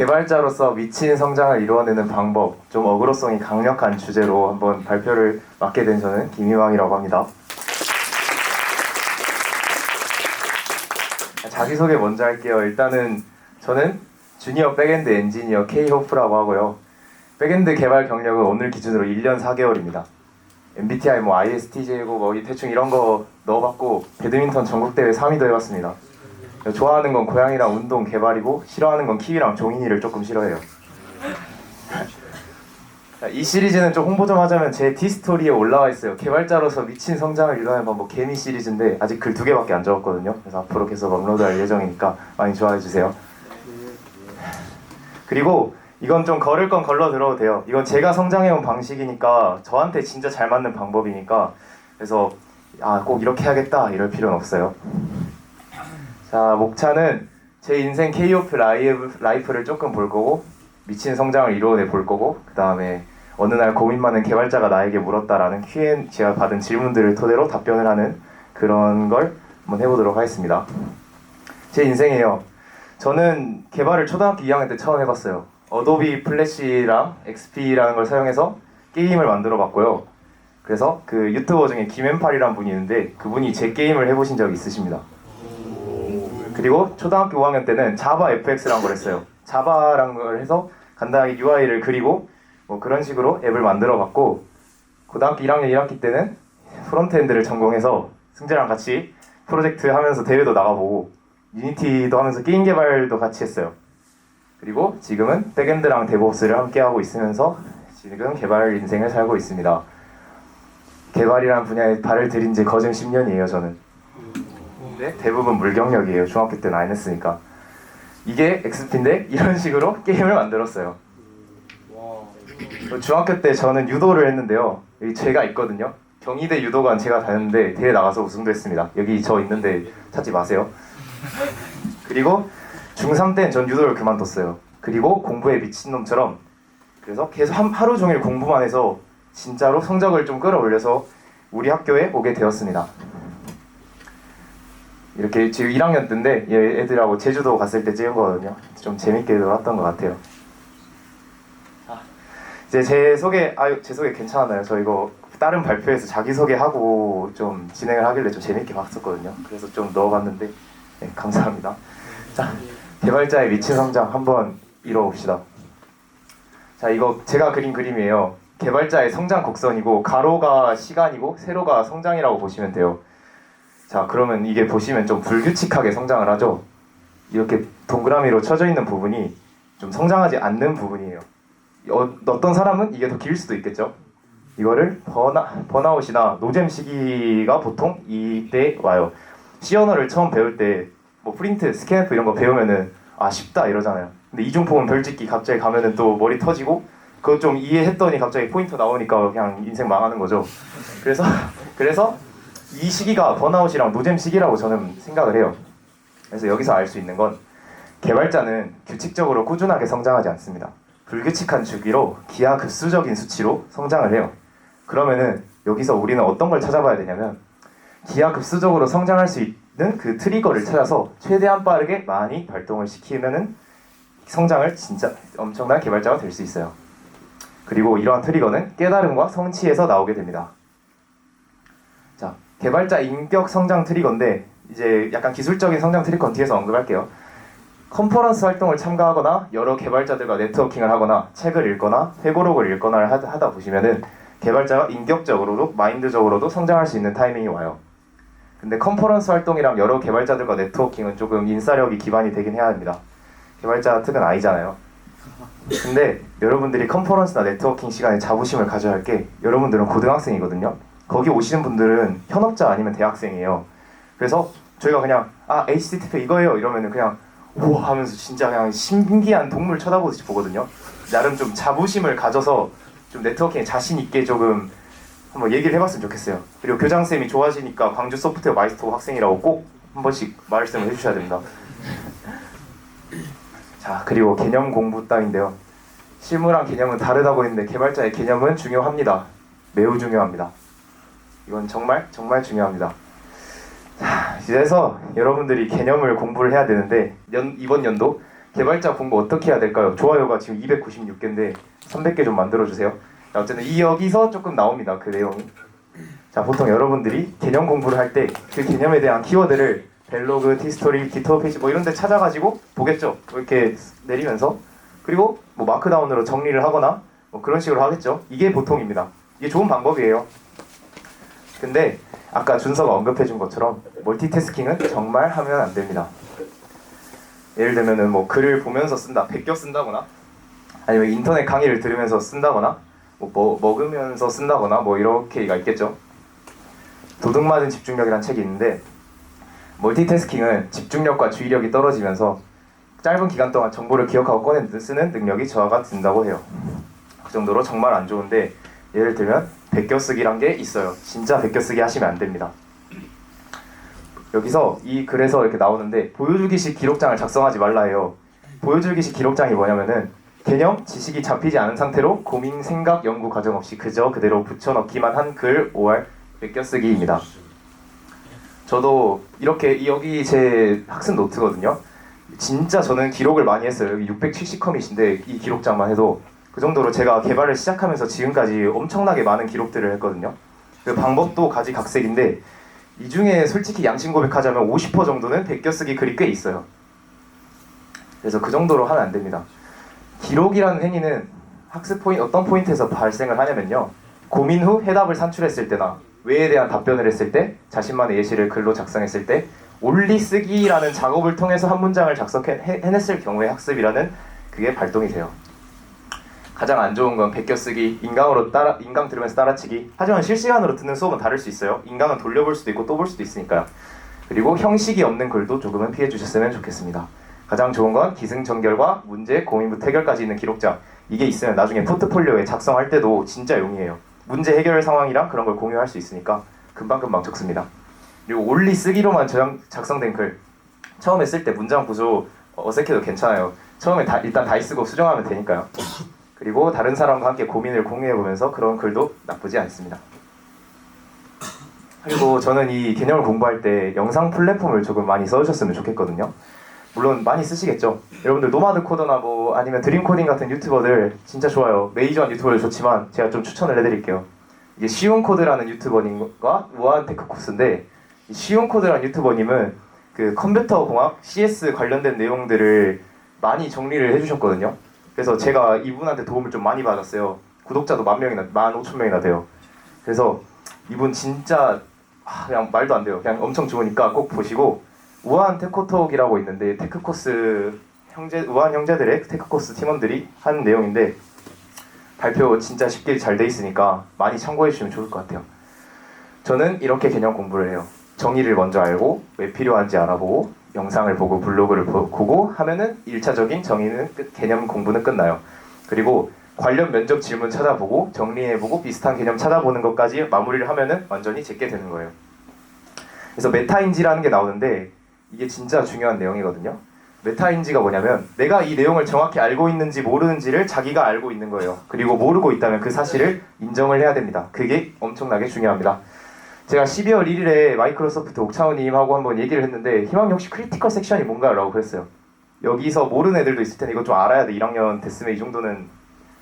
개발자로서 미친 성장을 이루어내는 방법, 좀 어그로성이 강력한 주제로 한번 발표를 맡게 된 저는 김희왕이라고 합니다. 자기소개 먼저 할게요. 일단은 저는 주니어 백엔드 엔지니어 K-호프라고 하고요. 백엔드 개발 경력은 오늘 기준으로 1년 4개월입니다. MBTI 뭐 ISTJ고 뭐이 대충 이런 거 넣어봤고 배드민턴 전국대회 3위도 해봤습니다. 좋아하는 건 고양이랑 운동 개발이고 싫어하는 건 키위랑 종인이를 조금 싫어해요. 자, 이 시리즈는 좀 홍보 좀 하자면 제 디스토리에 올라와 있어요. 개발자로서 미친 성장을 이뤄낸 방법 개미 시리즈인데 아직 글 두 개밖에 안 적었거든요. 그래서 앞으로 계속 업로드할 예정이니까 많이 좋아해 주세요. 그리고 이건 좀 걸을 건 걸러 들어도 돼요. 이건 제가 성장해온 방식이니까 저한테 진짜 잘 맞는 방법이니까 그래서 아 꼭 이렇게 해야겠다 이럴 필요는 없어요. 자 목차는 제 인생 K-오프 라이프, 라이프를 조금 볼 거고 미친 성장을 이루어내 볼 거고 그 다음에 어느 날 고민 많은 개발자가 나에게 물었다라는 Q&A 제가 받은 질문들을 토대로 답변을 하는 그런 걸 한번 해보도록 하겠습니다. 제 인생이에요. 저는 개발을 초등학교 2학년 때 처음 해봤어요. 어도비 플래시랑 XP라는 걸 사용해서 게임을 만들어 봤고요. 그래서 그 유튜버 중에 김앤팔이라는 분이 있는데 그분이 제 게임을 해보신 적이 있으십니다. 그리고 초등학교 5학년 때는 자바 FX라는 걸 했어요. 자바라는 걸 해서 간단하게 UI를 그리고 뭐 그런 식으로 앱을 만들어 봤고 고등학교 1학년 1학기 때는 프론트엔드를 전공해서 승재랑 같이 프로젝트 하면서 대회도 나가보고 유니티도 하면서 게임 개발도 같이 했어요. 그리고 지금은 백엔드랑 데브옵스를 함께 하고 있으면서 지금 개발 인생을 살고 있습니다. 개발이라는 분야에 발을 들인 지 거진 10년이에요, 저는. 근데 대부분 물경력이에요. 중학교 때는 안 했으니까. 이게 XP인데 이런 식으로 게임을 만들었어요. 중학교 때 저는 유도를 했는데요. 여기 제가 있거든요. 경희대 유도관 제가 다녔는데 대회 나가서 우승도 했습니다. 여기 저 있는데 찾지 마세요. 그리고 중3 때는 전 유도를 그만뒀어요. 그리고 공부에 미친놈처럼 그래서 계속 한, 하루 종일 공부만 해서 진짜로 성적을 좀 끌어올려서 우리 학교에 오게 되었습니다. 이렇게 지금 1학년 때인데 얘 애들하고 제주도 갔을 때 찍은 거거든요. 좀 재밌게 놀았던 것 같아요. 아, 이제 제 소개, 아유 제 소개 괜찮았나요? 저 이거 다른 발표에서 자기 소개하고 좀 진행을 하길래 좀 재밌게 봤었거든요. 그래서 좀 넣어봤는데 네, 감사합니다. 자, 개발자의 미친 성장 한번 이뤄봅시다. 자, 이거 제가 그린 그림이에요. 개발자의 성장 곡선이고 가로가 시간이고 세로가 성장이라고 보시면 돼요. 자, 그러면 이게 보시면 좀 불규칙하게 성장을 하죠. 이렇게 동그라미로 쳐져 있는 부분이 좀 성장하지 않는 부분이에요. 어, 어떤 사람은 이게 더 길 수도 있겠죠. 이거를 버나, 번아웃이나 노잼 시기가 보통 이때 와요. C 언어를 처음 배울 때 뭐 프린트, 스캔프 이런 거 배우면은 아 쉽다 이러잖아요. 근데 이중폭은 별짓기 갑자기 가면은 또 머리 터지고 그거 좀 이해했더니 갑자기 포인트 나오니까 그냥 인생 망하는 거죠. 그래서 그래서 이 시기가 번아웃이랑 노잼 시기라고 저는 생각을 해요. 그래서 여기서 알 수 있는 건 개발자는 규칙적으로 꾸준하게 성장하지 않습니다. 불규칙한 주기로 기하급수적인 수치로 성장을 해요. 그러면은 여기서 우리는 어떤 걸 찾아봐야 되냐면 기하급수적으로 성장할 수 있는 그 트리거를 찾아서 최대한 빠르게 많이 발동을 시키면은 성장을 진짜 엄청난 개발자가 될 수 있어요. 그리고 이러한 트리거는 깨달음과 성취에서 나오게 됩니다. 자, 개발자 인격 성장 트리거인데 이제 약간 기술적인 성장 트리건 뒤에서 언급할게요. 컨퍼런스 활동을 참가하거나 여러 개발자들과 네트워킹을 하거나 책을 읽거나 회고록을 읽거나 하다 보시면은 개발자가 인격적으로도 마인드적으로도 성장할 수 있는 타이밍이 와요. 근데 컨퍼런스 활동이랑 여러 개발자들과 네트워킹은 조금 인싸력이 기반이 되긴 해야 합니다. 개발자 특은 아니잖아요. 근데 여러분들이 컨퍼런스나 네트워킹 시간에 자부심을 가져야 할 게 여러분들은 고등학생이거든요. 거기 오시는 분들은 현업자 아니면 대학생이에요. 그래서 저희가 그냥 아 HTTP 이거예요 이러면은 그냥 우와 하면서 진짜 그냥 신기한 동물 쳐다보듯이 보거든요. 나름 좀 자부심을 가져서 좀 네트워킹에 자신 있게 조금 한번 얘기를 해봤으면 좋겠어요. 그리고 교장 쌤이 좋아하시니까 광주 소프트웨어 마이스터 학생이라고 꼭 한 번씩 말씀을 해주셔야 됩니다. 자 그리고 개념 공부 따윈데요. 실무랑 개념은 다르다고 했는데 개발자의 개념은 중요합니다. 매우 중요합니다. 이건 정말 정말 중요합니다. 자, 그래서 여러분들이 개념을 공부를 해야 되는데 연, 이번 연도 개발자 공부 어떻게 해야 될까요? 좋아요가 지금 296개인데 300개 좀 만들어 주세요. 자, 어쨌든 이 여기서 조금 나옵니다. 그 내용이. 자, 보통 여러분들이 개념 공부를 할 때 그 개념에 대한 키워드를 벨로그, 티스토리, 기터 페이지 뭐 이런 데 찾아가지고 보겠죠. 이렇게 내리면서 그리고 뭐 마크다운으로 정리를 하거나 뭐 그런 식으로 하겠죠. 이게 보통입니다. 이게 좋은 방법이에요. 근데 아까 준서가 언급해준 것처럼 멀티태스킹은 정말 하면 안 됩니다. 예를 들면은 뭐 글을 보면서 쓴다, 베껴 쓴다거나 아니면 인터넷 강의를 들으면서 쓴다거나 뭐, 뭐 먹으면서 쓴다거나 뭐 이렇게가 있겠죠. 도둑 맞은 집중력이라는 책이 있는데 멀티태스킹은 집중력과 주의력이 떨어지면서 짧은 기간 동안 정보를 기억하고 꺼내 쓰는 능력이 저하가 된다고 해요. 그 정도로 정말 안 좋은데 예를 들면 베껴쓰기란 게 있어요. 진짜 베껴쓰기 하시면 안 됩니다. 여기서 이 글에서 이렇게 나오는데 보여주기식 기록장을 작성하지 말라 해요. 보여주기식 기록장이 뭐냐면은 개념, 지식이 잡히지 않은 상태로 고민, 생각, 연구 과정 없이 그저 그대로 붙여넣기만 한 글 5할 베껴쓰기입니다. 저도 이렇게 이- 여기 제 학습 노트거든요. 진짜 저는 기록을 많이 했어요. 여기 670컴이신데 이 기록장만 해도 그 정도로 제가 개발을 시작하면서 지금까지 엄청나게 많은 기록들을 했거든요. 그 방법도 가지각색인데 이 중에 솔직히 양심 고백하자면 50% 정도는 베껴쓰기 글이 꽤 있어요. 그래서 그 정도로 하면 안 됩니다. 기록이라는 행위는 학습 포인트 어떤 포인트에서 발생을 하냐면요. 고민 후 해답을 산출했을 때나 왜에 대한 답변을 했을 때 자신만의 예시를 글로 작성했을 때 올리 쓰기라는 작업을 통해서 한 문장을 작성해냈을 경우의 학습이라는 그게 발동이 돼요. 가장 안 좋은 건 베껴 쓰기, 인강으로 따라 인강 들으면서 따라치기. 하지만 실시간으로 듣는 수업은 다를 수 있어요. 인강은 돌려볼 수도 있고 또 볼 수도 있으니까요. 그리고 형식이 없는 글도 조금은 피해 주셨으면 좋겠습니다. 가장 좋은 건 기승전결과 문제, 고민부터 해결까지 있는 기록장. 이게 있으면 나중에 포트폴리오에 작성할 때도 진짜 용이해요. 문제 해결 상황이랑 그런 걸 공유할 수 있으니까 금방금방 적습니다. 그리고 올리 쓰기로만 작성된 글. 처음에 쓸 때 문장 구조 어색해도 괜찮아요. 처음에 다, 일단 다 쓰고 수정하면 되니까요. 그리고 다른 사람과 함께 고민을 공유해 보면서 그런 글도 나쁘지 않습니다. 그리고 저는 이 개념을 공부할 때 영상 플랫폼을 조금 많이 써주셨으면 좋겠거든요. 물론 많이 쓰시겠죠. 여러분들 노마드 코더나 뭐 아니면 드림 코딩 같은 유튜버들 진짜 좋아요. 메이저한 유튜버들 좋지만 제가 좀 추천을 해드릴게요. 이게 쉬운 코드라는 유튜버님과 우아한 테크 코스인데 이 쉬운 코드라는 유튜버님은 그 컴퓨터 공학 CS 관련된 내용들을 많이 정리를 해주셨거든요. 그래서 제가 이분한테 도움을 좀 많이 받았어요. 구독자도 만 명이나 만 오천 명이나 돼요. 그래서 이분 진짜 아, 그냥 말도 안 돼요. 그냥 엄청 좋으니까 꼭 보시고 우아한 테코톡이라고 있는데 테크 코스 형제 우아한 형제들의 테크 코스 팀원들이 한 내용인데 발표 진짜 쉽게 잘 돼 있으니까 많이 참고해 주시면 좋을 것 같아요. 저는 이렇게 개념 공부를 해요. 정의를 먼저 알고 왜 필요한지 알아보고 영상을 보고 블로그를 보- 보고 하면은 1차적인 정의는 끝, 개념 공부는 끝나요. 그리고 관련 면접 질문 찾아보고 정리해보고 비슷한 개념 찾아보는 것까지 마무리를 하면은 완전히 제게 되는 거예요. 그래서 메타인지라는 게 나오는데 이게 진짜 중요한 내용이거든요. 메타인지가 뭐냐면 내가 이 내용을 정확히 알고 있는지 모르는지를 자기가 알고 있는 거예요. 그리고 모르고 있다면 그 사실을 인정을 해야 됩니다. 그게 엄청나게 중요합니다. 제가 12월 1일에 마이크로소프트 옥차우님하고 한번 얘기를 했는데 희망 역시 크리티컬 섹션이 뭔가라고 그랬어요. 여기서 모르는 애들도 있을 텐데 이거 좀 알아야 돼. 1학년 됐으면 이 정도는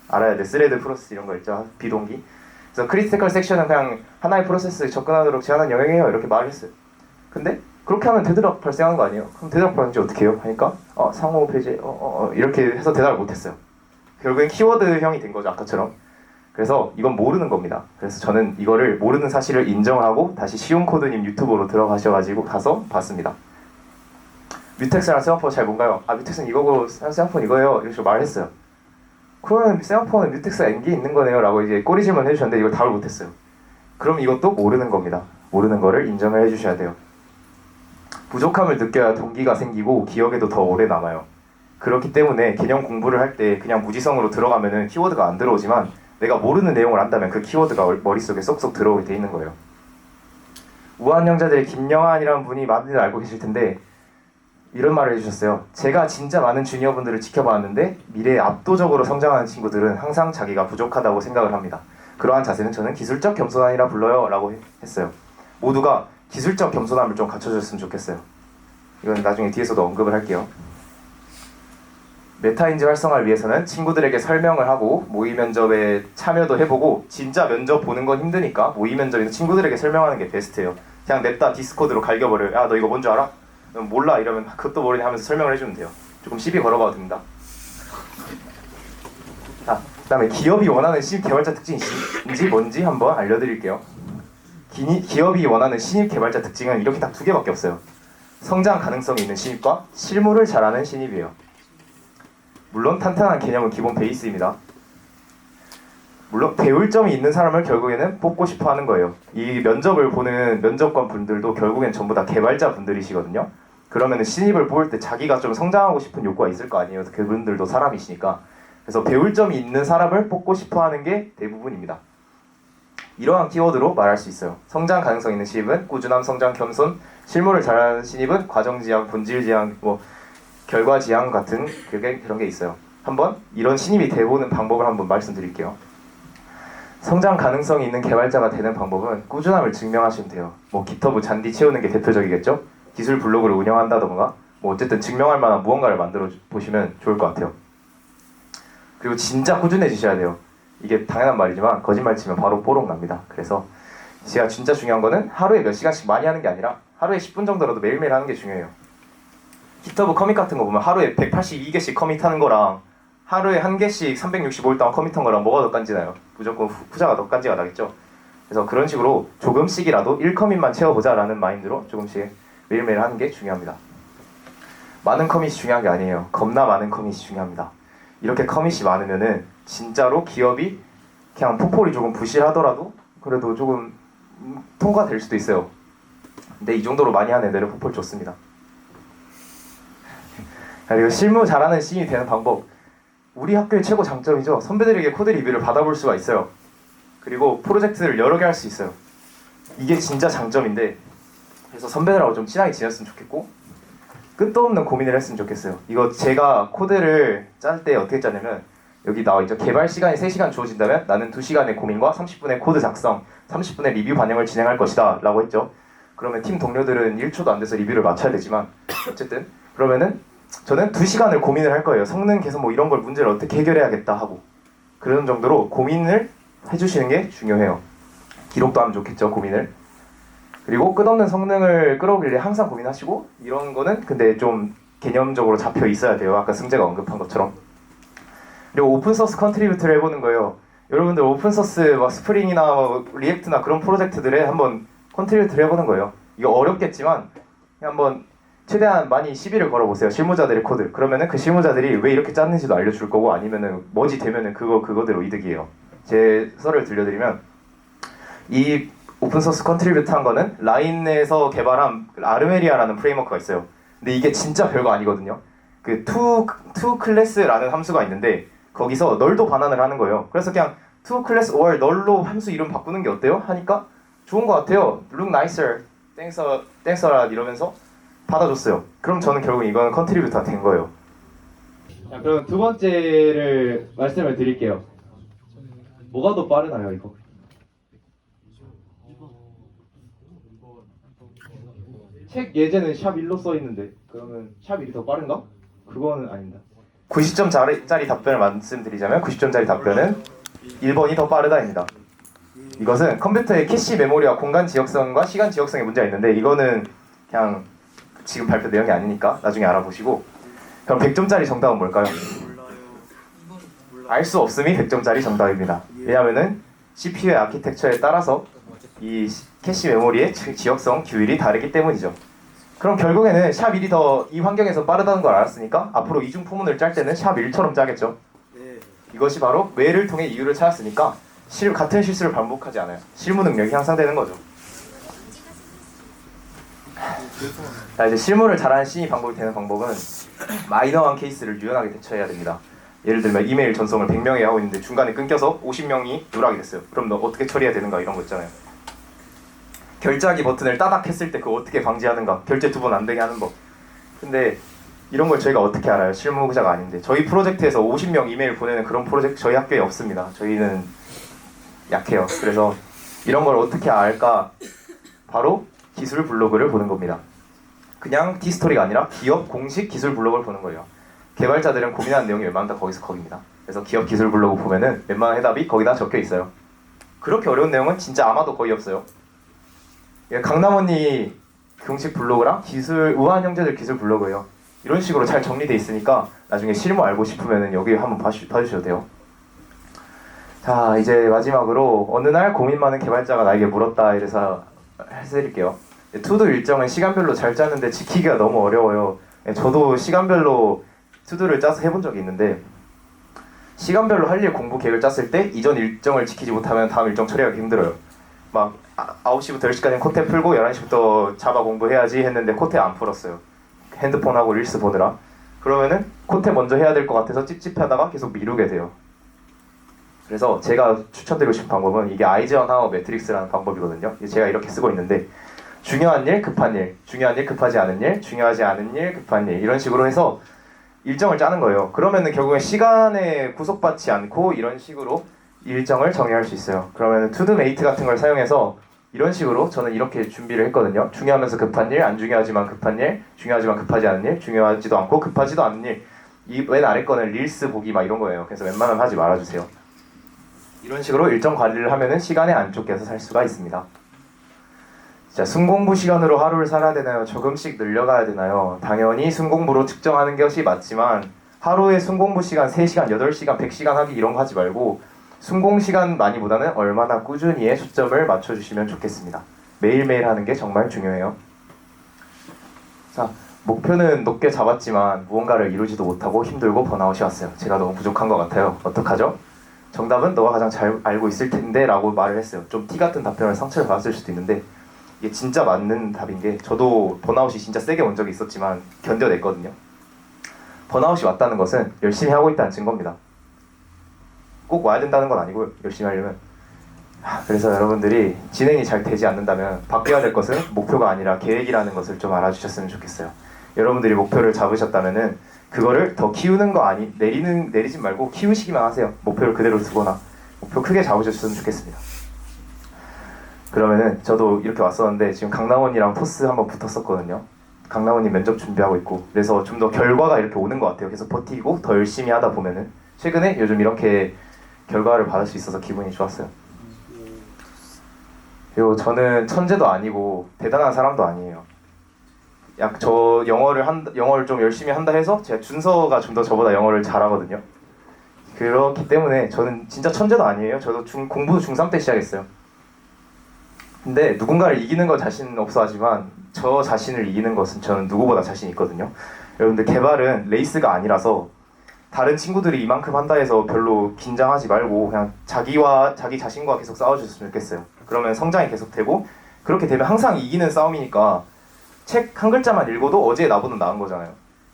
알아야 돼. 스레드 프로세스 이런 거 있죠. 비동기. 그래서 크리티컬 섹션은 그냥 하나의 프로세스에 접근하도록 제한한 영역이에요. 이렇게 말을 했어요. 근데 그렇게 하면 대드랍 발생하는 거 아니에요? 그럼 대드랍 발생지 어떻게 해요? 하니까 어, 상호 페이지 어, 어, 어, 이렇게 해서 대답을 못했어요. 결국엔 키워드형이 된 거죠 아까처럼. 그래서 이건 모르는 겁니다. 그래서 저는 이거를 모르는 사실을 인정하고 다시 시온 코드님 유튜브로 들어가셔가지고 가서 봤습니다. 뮤텍스랑 세마폰 잘 뭔가요? 아 뮤텍스는 이거고 세마폰 이거예요. 이렇게 말했어요. 그러면 세마폰은 뮤텍스가 엔게 있는 거네요 라고 이제 꼬리 질문 해주셨는데 이걸 답을 못했어요. 그럼 이것도 모르는 겁니다. 모르는 거를 인정을 해주셔야 돼요. 부족함을 느껴야 동기가 생기고 기억에도 더 오래 남아요. 그렇기 때문에 개념 공부를 할 때 그냥 무지성으로 들어가면은 키워드가 안 들어오지만 내가 모르는 내용을 안다면 그 키워드가 얼- 머릿속에 쏙쏙 들어오게 돼 있는 거예요. 우한 형제들의 김영환이라는 분이 많이들 알고 계실 텐데 이런 말을 해주셨어요. 제가 진짜 많은 주니어분들을 지켜봤는데 미래에 압도적으로 성장하는 친구들은 항상 자기가 부족하다고 생각을 합니다. 그러한 자세는 저는 기술적 겸손함이라 불러요 라고 했어요. 모두가 기술적 겸손함을 좀 갖춰줬으면 좋겠어요. 이건 나중에 뒤에서도 언급을 할게요. 메타인지 활성화를 위해서는 친구들에게 설명을 하고 모의 면접에 참여도 해보고 진짜 면접 보는 건 힘드니까 모의 면접에서 친구들에게 설명하는 게 베스트예요. 그냥 냅다 디스코드로 갈겨버려. 야너 이거 뭔 줄 알아? 몰라 이러면 그것도 모르냐 하면서 설명을 해주면 돼요. 조금 시비 걸어봐도 됩니다. 자, 그다음에 기업이 원하는 신입 개발자 특징인지 뭔지 한번 알려드릴게요. 기, 기업이 원하는 신입 개발자 특징은 이렇게 딱 두 개밖에 없어요. 성장 가능성이 있는 신입과 실무를 잘하는 신입이에요. 물론 탄탄한 개념은 기본 베이스입니다. 물론 배울 점이 있는 사람을 결국에는 뽑고 싶어 하는 거예요. 이 면접을 보는 면접관 분들도 결국엔 전부 다 개발자 분들이시거든요. 그러면 신입을 뽑을 때 자기가 좀 성장하고 싶은 욕구가 있을 거 아니에요. 그분들도 사람이시니까. 그래서 배울 점이 있는 사람을 뽑고 싶어 하는 게 대부분입니다. 이러한 키워드로 말할 수 있어요. 성장 가능성 있는 신입은 꾸준함, 성장, 겸손, 실무를 잘하는 신입은 과정 지향, 본질 지향, 뭐 결과 지향 같은 그게 그런 게 있어요. 한번 이런 신입이 돼보는 방법을 한번 말씀드릴게요. 성장 가능성이 있는 개발자가 되는 방법은 꾸준함을 증명하시면 돼요. 뭐 깃허브 잔디 채우는 게 대표적이겠죠. 기술 블로그를 운영한다던가 뭐 어쨌든 증명할 만한 무언가를 만들어 보시면 좋을 것 같아요. 그리고 진짜 꾸준해지셔야 돼요. 이게 당연한 말이지만 거짓말 치면 바로 뽀록 납니다. 그래서 제가 진짜 중요한 거는 하루에 몇 시간씩 많이 하는 게 아니라 하루에 10분 정도라도 매일매일 하는 게 중요해요. 깃허브 커밋 같은 거 보면 하루에 182개씩 커밋하는 거랑 하루에 한 개씩 365일 동안 커밋한 거랑 뭐가 더 깐지나요? 무조건 후- 후자가 더 깐지가 나겠죠. 그래서 그런 식으로 조금씩이라도 1커밋만 채워보자라는 마인드로 조금씩 매일매일 하는 게 중요합니다. 많은 커밋이 중요한 게 아니에요. 겁나 많은 커밋이 중요합니다. 이렇게 커밋이 많으면은 진짜로 기업이 그냥 포폴이 조금 부실하더라도 그래도 조금 음, 통과될 수도 있어요. 근데 이 정도로 많이 하는 애들은 포폴 좋습니다. 그리고 실무 잘하는 신이 되는 방법. 우리 학교의 최고 장점이죠. 선배들에게 코드 리뷰를 받아볼 수가 있어요. 그리고 프로젝트를 여러 개 할 수 있어요. 이게 진짜 장점인데 그래서 선배들하고 좀 친하게 지냈으면 좋겠고 끝도 없는 고민을 했으면 좋겠어요. 이거 제가 코드를 짤 때 어떻게 짜냐면 여기 나와 있죠. 개발 시간이 3시간 주어진다면 나는 2시간의 고민과 30분의 코드 작성, 30분의 리뷰 반영을 진행할 것이다 라고 했죠. 그러면 팀 동료들은 1초도 안 돼서 리뷰를 맞춰야 되지만 어쨌든 그러면은 저는 2시간을 고민을 할 거예요. 성능 개선 뭐 이런 걸 문제를 어떻게 해결해야겠다 하고 그런 정도로 고민을 해주시는 게 중요해요. 기록도 하면 좋겠죠, 고민을. 그리고 끝없는 성능을 끌어올리려 항상 고민하시고 이런 거는 근데 좀 개념적으로 잡혀 있어야 돼요. 아까 승재가 언급한 것처럼. 그리고 오픈소스 컨트리뷰트를 해보는 거예요. 여러분들 오픈소스 막 스프링이나 뭐 리액트나 그런 프로젝트들에 한번 컨트리뷰트를 해보는 거예요. 이거 어렵겠지만 한번 최대한 많이 시비를 걸어보세요. 실무자들의 코드. 그러면은 그 실무자들이 왜 이렇게 짰는지도 알려줄 거고 아니면은 뭐지 되면은 그거 그거대로 이득이에요. 제 설을 들려드리면 이 오픈소스 컨트리뷰트 한 거는 라인에서 개발한 아르메리아라는 프레임워크가 있어요. 근데 이게 진짜 별거 아니거든요. 그 to, to class라는 함수가 있는데 거기서 널도 반환을 하는 거예요. 그래서 그냥 to class or 널로 함수 이름 바꾸는 게 어때요? 하니까 좋은 것 같아요. look nicer, thanks a, thanks a lot 이러면서 받아줬어요. 그럼 저는 결국 이거는 컨트리뷰터가 된 거예요. 자, 그럼 두 번째를 말씀을 드릴게요. 뭐가 더 빠르나요, 이거? 책 예제는 샵 1로 써 있는데 그러면 샵 1이 더 빠른가? 그거는 아닙니다. 90점짜리 답변을 말씀드리자면 90점짜리 답변은 1번이 더 빠르다입니다. 이것은 컴퓨터의 캐시 메모리와 공간 지역성과 시간 지역성의 문제가 있는데 이거는 그냥 지금 발표 내용이 아니니까 나중에 알아보시고 그럼 100점짜리 정답은 뭘까요? 알 수 없음이 100점짜리 정답입니다. 왜냐하면은 CPU의 아키텍처에 따라서 이 캐시 메모리의 지- 지역성 규율이 다르기 때문이죠. 그럼 결국에는 샵 1이 더 이 환경에서 빠르다는 걸 알았으니까 앞으로 이중 포문을 짤 때는 샵 1처럼 짜겠죠. 이것이 바로 왜를 통해 이유를 찾았으니까 실, 같은 실수를 반복하지 않아요. 실무 능력이 향상되는 거죠. 자 이제 실무를 잘하는 신이 방법이 되는 방법은 마이너한 케이스를 유연하게 대처해야 됩니다. 예를 들면 이메일 전송을 100명이 하고 있는데 중간에 끊겨서 50명이 누락이 됐어요. 그럼 너 어떻게 처리해야 되는가 이런 거 있잖아요. 결제하기 버튼을 따닥 했을 때 그거 어떻게 방지하는가 결제 두 번 안 되게 하는 법. 근데 이런 걸 저희가 어떻게 알아요? 실무자가 아닌데 저희 프로젝트에서 50명 이메일 보내는 그런 프로젝트 저희 학교에 없습니다. 저희는 약해요. 그래서 이런 걸 어떻게 알까? 바로 기술 블로그를 보는 겁니다. 그냥 디스토리가 아니라 기업 공식 기술 블로그를 보는 거예요. 개발자들은 고민하는 내용이 웬만하면 다 거기서 거기입니다. 그래서 기업 기술 블로그 보면은 웬만한 해답이 거기다 적혀 있어요. 그렇게 어려운 내용은 진짜 아마도 거의 없어요. 예, 강남 언니 공식 블로그랑 기술 우한 형제들 기술 블로그예요. 이런 식으로 잘 정리돼 있으니까 나중에 실무 알고 싶으면은 여기 한번 봐주, 봐주셔도 돼요. 자 이제 마지막으로 어느 날 고민 많은 개발자가 나에게 물었다 이래서 해드릴게요. 투두 일정은 시간별로 잘 짜는데 지키기가 너무 어려워요. 예, 저도 시간별로 투두를 짜서 해본 적이 있는데 시간별로 할 일 공부 계획을 짰을 때 이전 일정을 지키지 못하면 다음 일정 처리하기 힘들어요. 막 아- 9시부터 10시까지는 코테 풀고 11시부터 자바 공부해야지 했는데 코테 안 풀었어요. 핸드폰하고 릴스 보느라. 그러면은 코테 먼저 해야 될 것 같아서 찝찝하다가 계속 미루게 돼요. 그래서 제가 추천드리고 싶은 방법은 이게 아이즈원하우 매트릭스라는 방법이거든요. 제가 이렇게 쓰고 있는데 중요한 일, 급한 일, 중요한 일, 급하지 않은 일, 중요하지 않은 일, 급한 일 이런 식으로 해서 일정을 짜는 거예요. 그러면은 결국엔 시간에 구속받지 않고 이런 식으로 일정을 정리할 수 있어요. 그러면은 투두메이트 같은 걸 사용해서 이런 식으로 저는 이렇게 준비를 했거든요. 중요하면서 급한 일, 안 중요하지만 급한 일, 중요하지만 급하지 않은 일, 중요하지도 않고 급하지도 않은 일. 이 맨 아래 거는 릴스 보기 막 이런 거예요. 그래서 웬만하면 하지 말아주세요. 이런 식으로 일정 관리를 하면은 시간에 안 쫓겨서 살 수가 있습니다. 자, 순공부 시간으로 하루를 살아야 되나요? 조금씩 늘려가야 되나요? 당연히 순공부로 측정하는 것이 맞지만 하루에 순공부 시간 3시간, 8시간, 100시간 하기 이런 거 하지 말고 순공 시간 많이보다는 얼마나 꾸준히에 초점을 맞춰주시면 좋겠습니다. 매일매일 하는 게 정말 중요해요. 자, 목표는 높게 잡았지만 무언가를 이루지도 못하고 힘들고 번아웃이 왔어요. 제가 너무 부족한 것 같아요. 어떡하죠? 정답은 너가 가장 잘 알고 있을 텐데 라고 말을 했어요. 좀 티 같은 답변을 상처를 받았을 수도 있는데 이게 진짜 맞는 답인 게 저도 번아웃이 진짜 세게 온 적이 있었지만 견뎌냈거든요. 번아웃이 왔다는 것은 열심히 하고 있다는 증거입니다. 꼭 와야 된다는 건 아니고요. 열심히 하려면. 하, 그래서 여러분들이 진행이 잘 되지 않는다면 바뀌어야 될 것은 목표가 아니라 계획이라는 것을 좀 알아주셨으면 좋겠어요. 여러분들이 목표를 잡으셨다면은 그거를 더 키우는 거 아니 내리는 내리지 말고 키우시기만 하세요. 목표를 그대로 두거나 목표 크게 잡으셨으면 좋겠습니다. 그러면은 저도 이렇게 왔었는데 지금 강남원이랑 포스 한번 붙었었거든요. 강남원이 면접 준비하고 있고 그래서 좀 더 결과가 이렇게 오는 것 같아요. 계속 버티고 더 열심히 하다 보면은 최근에 요즘 이렇게 결과를 받을 수 있어서 기분이 좋았어요. 그리고 저는 천재도 아니고 대단한 사람도 아니에요. 약 저 영어를 한 영어를 좀 열심히 한다 해서 제가 준서가 좀 더 저보다 영어를 잘하거든요. 그렇기 때문에 저는 진짜 천재도 아니에요. 저도 중 공부도 중3 때 시작했어요. 근데 누군가를 이기는 건 자신 없어 하지만 저 자신을 이기는 것은 저는 누구보다 자신 있거든요. 여러분들 개발은 레이스가 아니라서 다른 친구들이 이만큼 한다 해서 별로 긴장하지 말고 그냥 자기와 자기 자신과 계속 싸워주셨으면 좋겠어요. 그러면 성장이 계속 되고 그렇게 되면 항상 이기는 싸움이니까 책 한 글자만 읽어도 어제 나보다 나은 거잖아요.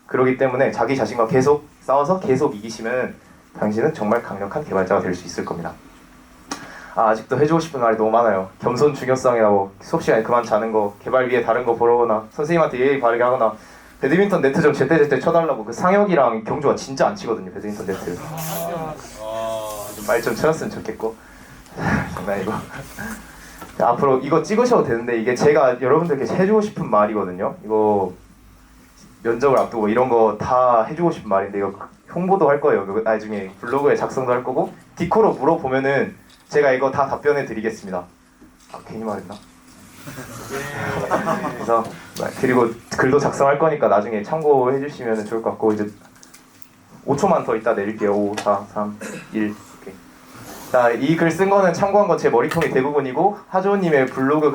그렇기 때문에 자기 자신과 계속 싸워서 계속 이기시면 당신은 정말 강력한 개발자가 될 수 있을 겁니다. 아, 아직도 해주고 싶은 말이 너무 많아요. 겸손 중요성이라고 수업 시간에 그만 자는 거, 개발 위에 다른 거 보러거나 선생님한테 예의 바르게 하거나 배드민턴 네트 좀 제때 제때 쳐달라고 그 상혁이랑 경주가 진짜 안 치거든요 배드민턴 네트. 말좀 쳐줬으면 좋겠고 장난이고. 자, 앞으로 이거 찍으셔도 되는데 이게 제가 여러분들께 해주고 싶은 말이거든요. 이거 면접을 앞두고 이런 거 다 해주고 싶은 말인데 이거 홍보도 할 거예요. 그 나중에 블로그에 작성도 할 거고 디코로 물어보면은 제가 이거 다 답변해 드리겠습니다. 아 괜히 말했나? 그래서 그리고 글도 작성할 거니까 나중에 참고해 주시면 좋을 것 같고 이제 5초만 더 있다 내릴게요. 5, 4, 3, 1 오케이. 자, 이 글 쓴 거는 참고한 건 제 머리통이 대부분이고 하조님의 블로그